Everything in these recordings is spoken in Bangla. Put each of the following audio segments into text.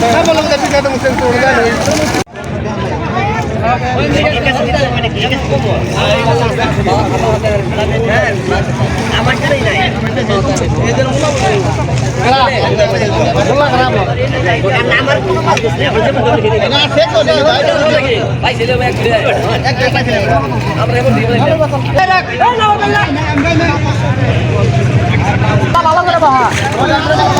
kadang mesin turun আগাটাতে ধরবেন না আগাটাতে ধরবেন না না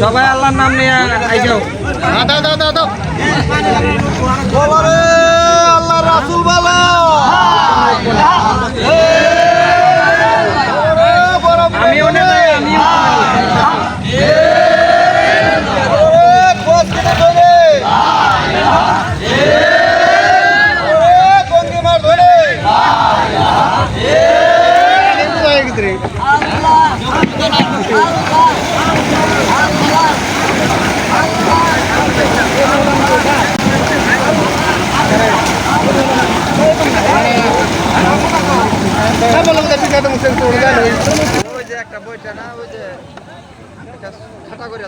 সবাই আল্লাহর নাম নিয়ে আইজাও দাও দাও দাও দাও। ওই যে একটা বইটা না ওই যে খাটা করে